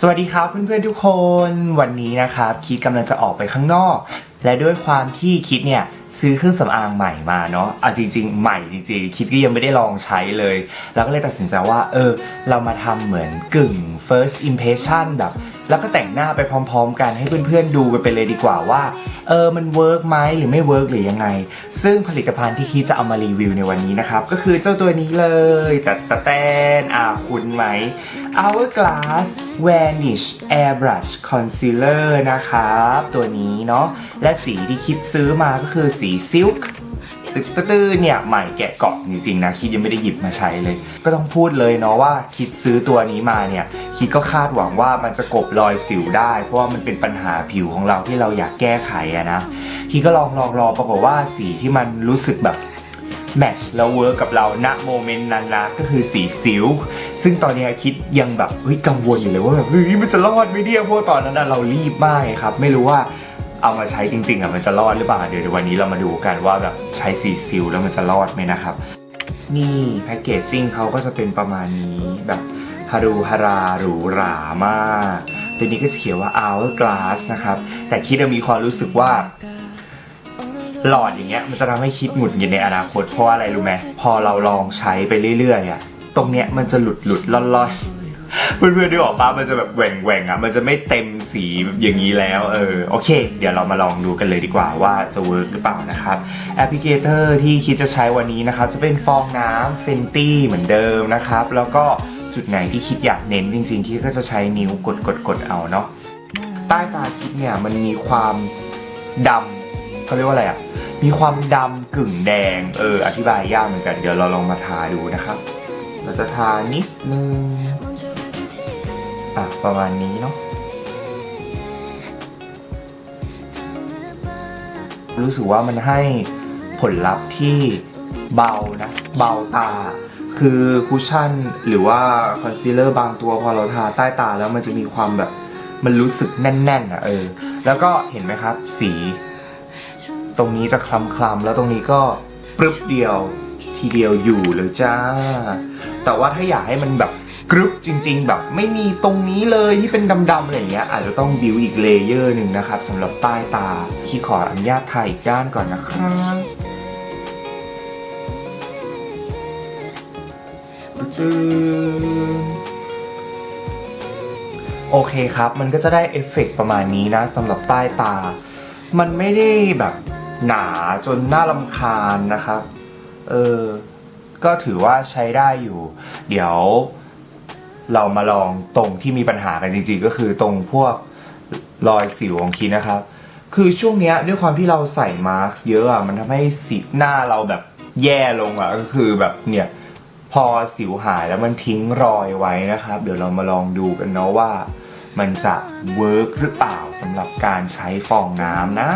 สวัสดีครับเพื่อนๆทุกคนวันนี้นะครับคิดกำลังจะออกไปข้างนอก และด้วยความที่คิดเนี่ยซื้อเครื่องสำอางใหม่มาเนาะเอาจริงๆใหม่จริงๆคิดก็ยังไม่ได้ลองใช้เลยแล้วก็เลยตัดสินใจว่าเออ เรามาทำเหมือนกึ่ง first impression แบบ แล้วก็แต่งหน้าไปพร้อม ๆ กันให้เพื่อนๆดูกันไปเลยดีกว่าว่าเออมันเวิร์กไหมหรือไม่เวิร์กหรือยังไง ซึ่งผลิตภัณฑ์ที่คิดจะเอามารีวิวในวันนี้นะครับก็คือเจ้าตัวนี้เลยแต่แต่แตนอ่าคุณไหม Hourglass Vanish Airbrush Concealer นะครับ ตัวนี้เนาะและสีที่คิดซื้อมาก็คือสี Silk ตื้อเนี่ยใหม่แกะเกล่องจริงๆนะคิดยังไม่ได้หยิบมาใช้เลย ก็ต้องพูดเลยเนาะว่าคิดซื้อตัวนี้มาเนี่ยคิดก็คาดหวังว่ามันจะกบรอยสิวได้ เพราะว่ามันเป็นปัญหาผิวของเราที่เราอยากแก้ไขอะนะคิดก็ลองลองลองปรากฏว่าสีที่มันรู้สึกแบบ แมชแล้วเวิร์กกับเราณโมเมนต์นั้นนะก็คือสีซิลซึ่งตอนนี้คิดยังแบบเฮ้ยกังวลอยู่เลยว่าแบบเฮ้ยมันจะรอดไหมเนี่ยเพราะตอนนั้นนะเรารีบมากครับ ไม่รู้ว่าเอามาใช้จริงๆอะมันจะรอดหรือเปล่าเดี๋ยววันนี้เรามาดูกันว่าแบบใช้สีซิลแล้วมันจะรอดไหมนะครับ นี่แพคเกจจิ้งเขาก็จะเป็นประมาณนี้แบบฮารูฮาราหรูหรามากตัวนี้ก็จะเขียนว่า hourglass นะครับ แต่คิดจะมีความรู้สึกว่า หลอดอย่างเงี้ยมันจะทำให้คิดหงุดหงิดในอนาคตเพราะว่าอะไรรู้ไหมพอเราลองใช้ไปเรื่อยๆอะตรงเนี้ยมันจะหลุดหลุดๆล่อนเพื่อนๆดูออกปะมันจะแบบแหว่งแหว่งๆอะมันจะไม่เต็มสีอย่างนี้แล้วเออโอเค เดี๋ยวเรามาลองดูกันเลยดีกว่าว่าจะเวิร์กหรือเปล่านะครับแอปพลิเคเตอร์ที่คิดจะใช้วันนี้นะครับจะเป็นฟองน้ำเฟนตี้เหมือนเดิมนะครับแล้วก็จุดไหนที่คิดอยากเน้นจริงๆคิดก็จะใช้นิ้วกดกดกดๆๆเอาเนาะใต้ตาคิดเนี่ยมันมีความดำ เขาเรียกว่าอะไรอะมีความดำกึ่งแดง เออ อธิบายยากเหมือนกัน เดี๋ยวเราลองมาทาดูนะครับ เราจะทานิดนึง อะ ประมาณนี้เนาะ รู้สึกว่ามันให้ผลลัพธ์ที่เบานะ เบาตา คือคุชชั่นหรือว่าคอนซีลเลอร์บางตัวพอเราทาใต้ตาแล้วมันจะมีความแบบ มันรู้สึกแน่นๆอะเออ แล้วก็เห็นไหมครับ สี ตรงนี้จะคลำคลำๆแล้วตรงนี้ก็ปรึบเดียวทีเดียวอยู่เลยจ้า แต่ว่าถ้าอยากให้มันแบบกรึบจริง ๆ แบบไม่มีตรงนี้เลยที่เป็นดำๆอะไรอย่างเงี้ยอาจจะต้องบิวอีกเลเยอร์หนึ่งนะครับสำหรับใต้ตาที่ขออนุญาตถ่ายอีกด้านก่อนนะครับจืดโอเคครับ มันก็จะได้เอฟเฟกต์ประมาณนี้นะสำหรับใต้ตา มันไม่ได้แบบ หนาจนน่ารำคาญนะครับ เออ ก็ถือว่าใช้ได้อยู่ เดี๋ยวเรามาลองตรงที่มีปัญหากันจริงๆ ก็คือตรงพวกรอยสิวของคิดนะครับ คือช่วงนี้ด้วยความที่เราใส่มาสก์เยอะอะมันทำให้สีหน้าเราแบบแย่ลงอะก็คือแบบเนี่ยพอสิวหายแล้วมันทิ้งรอยไว้นะครับ เดี๋ยวเรามาลองดูกันเนาะว่า มันจะเวิร์กหรือเปล่าสำหรับการใช้ฟองน้ำนะ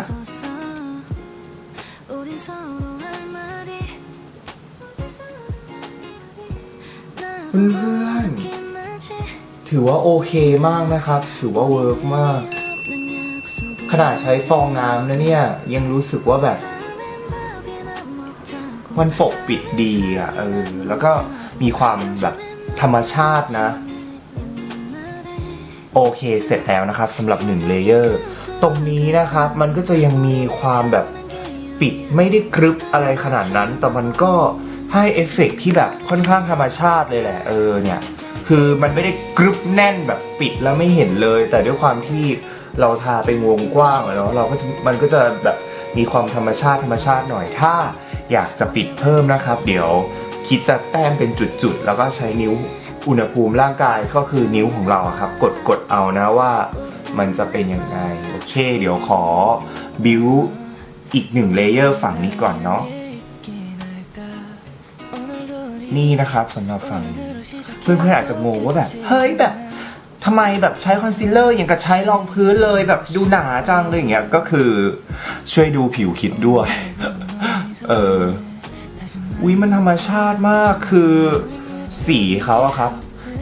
พื่อนๆถือว่าโอเคมากนะครับ ถือว่าเวิร์กมาก ขนาดใช้ฟองน้ำนะเนี่ย ยังรู้สึกว่าแบบ มันปกปิดดีอะเออแล้วก็มีความแบบธรรมชาตินะ โอเคเสร็จแล้วนะครับสำหรับ1เลเยอร์ตรงนี้นะครับมันก็จะยังมีความแบบปิดไม่ได้กรึบอะไรขนาดนั้น แต่มันก็ ให้เอฟเฟกต์ที่แบบค่อนข้างธรรมชาติเลยแหละ เออเนี่ย คือมันไม่ได้กรึบแน่นแบบปิดแล้วไม่เห็นเลย แต่ด้วยความที่เราทาเป็นวงกว้างอะเนาะเราก็จะมันก็จะแบบมีความธรรมชาติธรรมชาติหน่อยถ้า อยากจะปิดเพิ่มนะครับ เดี๋ยวคิดจะแต้มเป็นจุดๆ แล้วก็ใช้นิ้วอุณหภูมิร่างกายก็คือนิ้วของเราครับ กดกดเอานะว่ามันจะเป็นยังไง โอเค เดี๋ยวขอบิวอีกหนึ่งเลเยอร์ฝั่งนี้ก่อนเนาะ นี่นะครับสำหรับฝั่งนี้เพื่อนๆอาจจะงงว่าแบบ เฮ้ยแบบทำไมแบบใช้คอนซีลเลอร์อย่างกับใช้รองพื้นเลยแบบดูหนาจังเลยอย่างเงี้ยก็คือช่วยดูผิวคิดด้วย เออวิมันธรรมชาติมากคือสีเขาอะครับ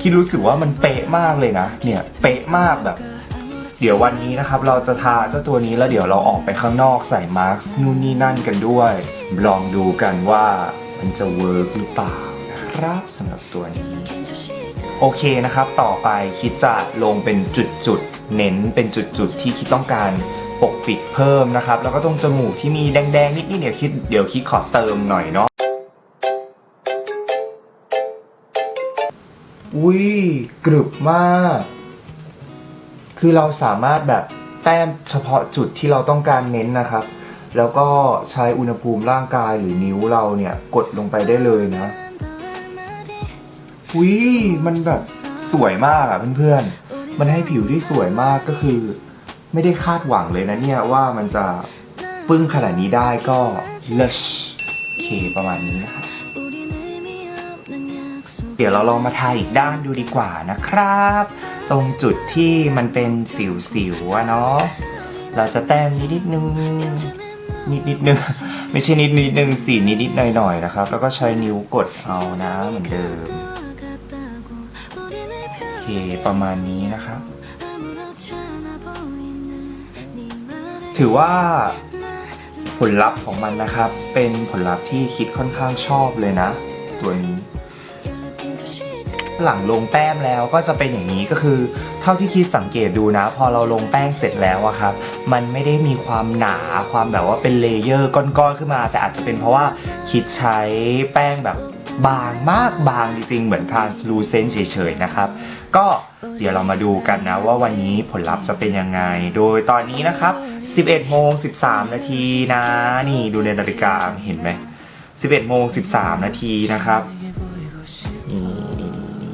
คิดรู้สึกว่ามันเป๊ะมากเลยนะ เนี่ยเป๊ะมากแบบ เดี๋ยววันนี้นะครับ เราจะทาเจ้าตัวนี้แล้วเดี๋ยวเราออกไปข้างนอกใส่มาร์กนู่นนี่นั่นกันด้วย ลองดูกันว่ามันจะเวิร์กหรือเปล่า นะครับสำหรับตัวนี้ โอเคนะครับ ต่อไปคิดจะลงเป็นจุดๆ เน้นเป็นจุดๆ ที่คิดต้องการปกปิดเพิ่มนะครับ แล้วก็ตรงจมูกที่มีแดงๆ นิดๆเดี๋ยวคิดเดี๋ยวคิดขอเติมหน่อยเนาะอุ้ยกรึบมาก คือเราสามารถแบบแต้มเฉพาะจุดที่เราต้องการเน้นนะครับ แล้วก็ใช้อุณหภูมิร่างกายหรือนิ้วเราเนี่ย กดลงไปได้เลยนะ อุ้ยมันแบบสวยมากอะเพื่อนๆ มันให้ผิวที่สวยมากก็คือ ไม่ได้คาดหวังเลยนะเนี่ยว่ามันจะปึ้งขนาดนี้ได้ก็เลชโอเคประมาณนี้นะครับเดี๋ยวเราลองมาทาอีกด้านดูดีกว่านะครับ ตรงจุดที่มันเป็นสิวๆอะเนาะเราจะแต้มนิดนิดนึงนิดนิดนึงไม่ใช่นิดนิดนึงสีนิดนิดหน่อยหน่อยๆนะครับ แล้วก็ใช้นิ้วกดเอานะเหมือนเดิม เคประมาณนี้นะครับ ถือว่าผลลัพธ์ของมันนะครับ เป็นผลลัพธ์ที่คิดค่อนข้างชอบเลยนะ ตัวนี้หลังลงแป้มแล้วก็จะเป็นอย่างนี้ก็คือ เท่าที่คิดสังเกตดูนะ พอเราลงแป้งเสร็จแล้วอะครับ มันไม่ได้มีความหนาความแบบว่าเป็นเลเยอร์ก้อนๆขึ้นมา แต่อาจจะเป็นเพราะว่าคิดใช้แป้งแบบบางมากบางจริงๆ เหมือน translucent เฉยๆนะครับ ก็เดี๋ยวเรามาดูกันนะว่าวันนี้ผลลัพธ์จะเป็นยังไง โดยตอนนี้นะครับ 11โมง13 นาทีนะ นี่ดูในนาฬิกาเห็นไหม 11โมง13 นาทีนะครับนี่นี่นี่นี่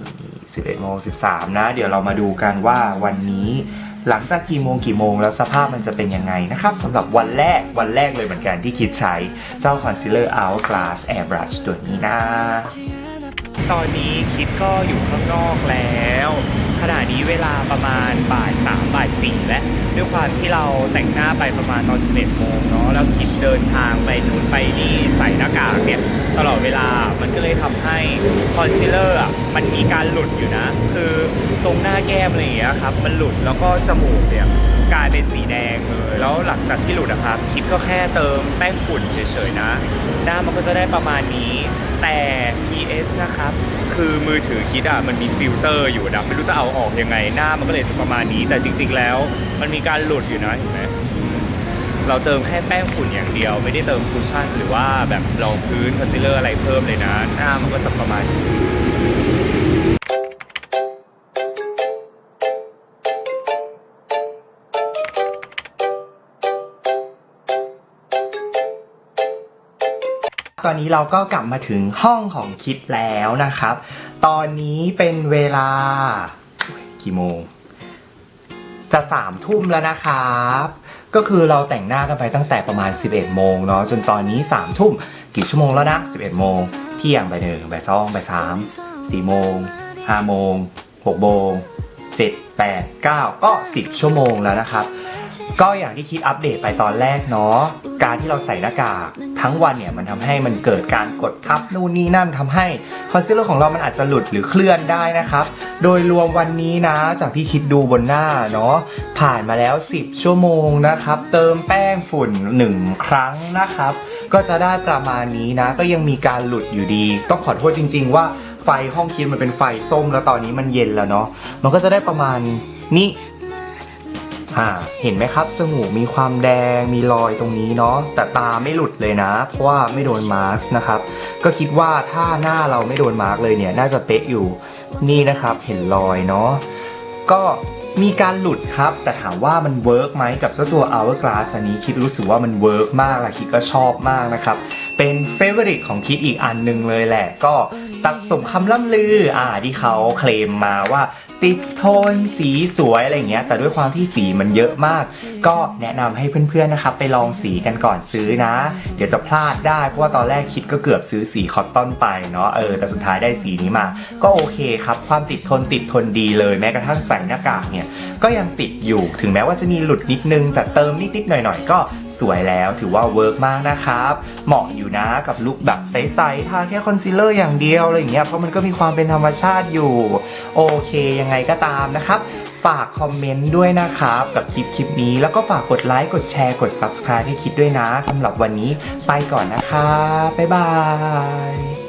11โมง13 นะ เดี๋ยวเรามาดูกันว่าวันนี้หลังจากกี่โมงกี่โมงแล้วสภาพมันจะเป็นยังไงนะครับสำหรับวันแรกวันแรกเลยเหมือนกันที่คิดใช้เจ้า Concealer Hourglass Airbrush ตัวนี้นะ ตอนนี้คิดก็อยู่ข้างนอกแล้วขณะนี้เวลาประมาณบ่ายสามบ่ายสี่และด้วยความที่เราแต่งหน้าไปประมาณตอน11โมงเนาะแล้วคิดเดินทางไปนู่นไปนี่ใส่หน้ากากเนี่ยตลอดเวลามันก็เลยทำให้คอนซีลเลอร์อะมันมีการหลุดอยู่นะ คือตรงหน้าแก้มอะไรอย่างเงี้ยครับมันหลุดแล้วก็จมูกเนี่ยกลายเป็นสีแดงเลยแล้วหลังจากที่หลุดอะครับคิดก็แค่เติมแป้งฝุ่นเฉยๆนะ หน้ามันก็จะได้ประมาณนี้ แต่ PS นะครับ คือมือถือคิดอะมันมีฟิลเตอร์อยู่นะไม่รู้จะเอาออกยังไงหน้ามันก็เลยจะประมาณนี้ แต่จริง ๆ แล้วมันมีการหลุดอยู่นะเห็นไหมเราเติมแค่แป้งฝุ่นอย่างเดียว ไม่ได้เติมคุชชั่นหรือว่าแบบรองพื้นคอนซีลเลอร์อะไรเพิ่มเลยนะ หน้ามันก็จะประมาณนี้ ตอนนี้เราก็กลับมาถึงห้องของคิดแล้วนะครับ ตอนนี้เป็นเวลากี่โมง จะสามทุ่มแล้วนะครับ ก็คือเราแต่งหน้ากันไปตั้งแต่ประมาณ 11 โมงเนาะจนตอนนี้ 3 ทุ่มกี่ชั่วโมงแล้วนะ 11 โมง เที่ยงไปหนึ่งไปสองไปสามสี่โมงห้าโมงหกโมงเจ็ดแปดเก้าก็ 10 ชั่วโมงแล้วนะครับ ก็อย่างที่คิดอัปเดตไปตอนแรกเนาะการที่เราใส่หน้ากากทั้งวันเนี่ยมันทำให้มันเกิดการกดทับนู่นนี่นั่นทำให้คอนซีลเลอร์ของเรามันอาจจะหลุดหรือเคลื่อนได้นะครับ โดยรวมวันนี้นะ จากที่คิดดูบนหน้าเนาะผ่านมาแล้ว 10 ชั่วโมงนะครับ เติมแป้งฝุ่น 1 ครั้งนะครับ ก็จะได้ประมาณนี้นะ ก็ยังมีการหลุดอยู่ดี ต้องขอโทษจริง ๆ ว่าไฟห้องคิดมันเป็นไฟส้มแล้วตอนนี้มันเย็นแล้วเนาะมันก็จะได้ประมาณนี้ อ่าเห็นไหมครับจมูกมีความแดงมีรอยตรงนี้เนาะแต่ตาไม่หลุดเลยนะ เพราะว่าไม่โดนมาร์กนะครับก็คิดว่าถ้าหน้าเราไม่โดนมาร์กเลยเนี่ยน่าจะเป๊ะอยู่นี่นะครับเห็นรอยเนาะก็มีการหลุดครับ แต่ถามว่ามันเวิร์กไหมกับเจ้าตัว Hourglass อันนี้คิดรู้สึกว่ามันเวิร์กมากและคิดก็ชอบมากนะครับ เป็นเฟเวอริตของคิดอีกอันหนึ่งเลยแหละ ก็ ตัดสมคำล่ำลืออ่าที่เขาเคลมมาว่า ติดโทนสีสวยอะไรอย่างเงี้ย แต่ด้วยความที่สีมันเยอะมาก ก็แนะนำให้เพื่อนๆนะครับ ไปลองสีกันก่อนซื้อนะ เดี๋ยวจะพลาดได้เพราะว่าตอนแรกคิดก็เกือบซื้อสีคอตตอนไปเนาะเออแต่สุดท้ายได้สีนี้มา ก็โอเคครับ ความติดทนติดทนดีเลยแม้กระทั่งใส่หน้ากากเนี่ยก็ยังติดอยู่ถึงแม้ว่าจะมีหลุดนิดนึง แต่เติมนิดๆหน่อยๆ ก็สวยแล้วถือว่าเวิร์กมากนะครับ เหมาะอยู่นะกับลุคแบบใสๆทาแค่คอนซีลเลอร์อย่างเดียวอะไรอย่างเงี้ยเพราะมันก็มีความเป็นธรรมชาติอยู่ โอเคยังไงก็ตามนะครับ ฝากคอมเมนต์ด้วยนะครับ กับคลิปคลิปนี้ แล้วก็ฝากกดไลค์กดแชร์กด subscribe ให้คิดด้วยนะสำหรับวันนี้ไปก่อนนะคะบ๊ายบาย